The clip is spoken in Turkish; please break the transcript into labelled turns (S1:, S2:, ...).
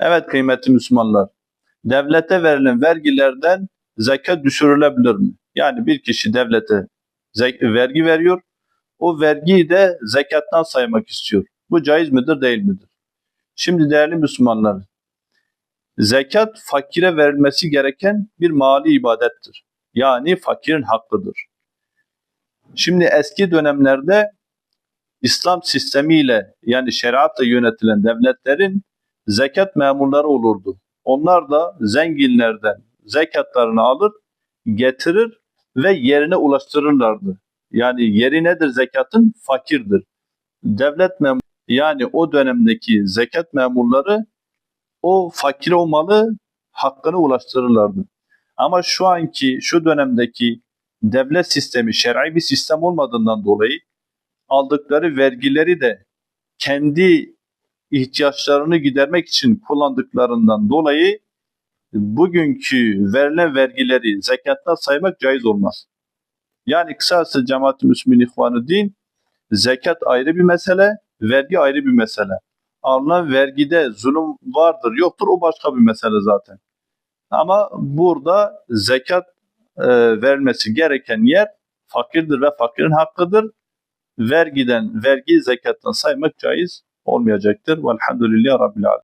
S1: Evet kıymetli Müslümanlar, devlete verilen vergilerden zekat düşürülebilir mi? Yani bir kişi devlete vergi veriyor, o vergiyi de zekattan saymak istiyor. Bu caiz midir, değil midir? Şimdi değerli Müslümanlar, zekat fakire verilmesi gereken bir mali ibadettir. Yani fakirin hakkıdır. Şimdi eski dönemlerde İslam sistemiyle yani şeriatla yönetilen devletlerin zekat memurları olurdu. Onlar da zenginlerden zekatlarını alır, getirir ve yerine ulaştırırlardı. Yani yeri nedir zekatın? Fakirdir. Devlet memuru yani o dönemdeki zekat memurları o fakir o malı hakkını ulaştırırlardı. Ama şu anki şu dönemdeki devlet sistemi şer'i bir sistem olmadığından dolayı aldıkları vergileri de kendi ihtiyaçlarını gidermek için kullandıklarından dolayı bugünkü verilen vergileri zekattan saymak caiz olmaz. Yani kısacası cemaat-i müslümin ihvanı din zekat ayrı bir mesele, vergi ayrı bir mesele. Alınan vergide zulüm vardır yoktur o başka bir mesele zaten. Ama burada zekat e, verilmesi gereken yer fakirdir ve fakirin hakkıdır. Vergiden, vergi zekattan saymak caiz olmayacaktır. Velhamdülillah Rabbil Alemin.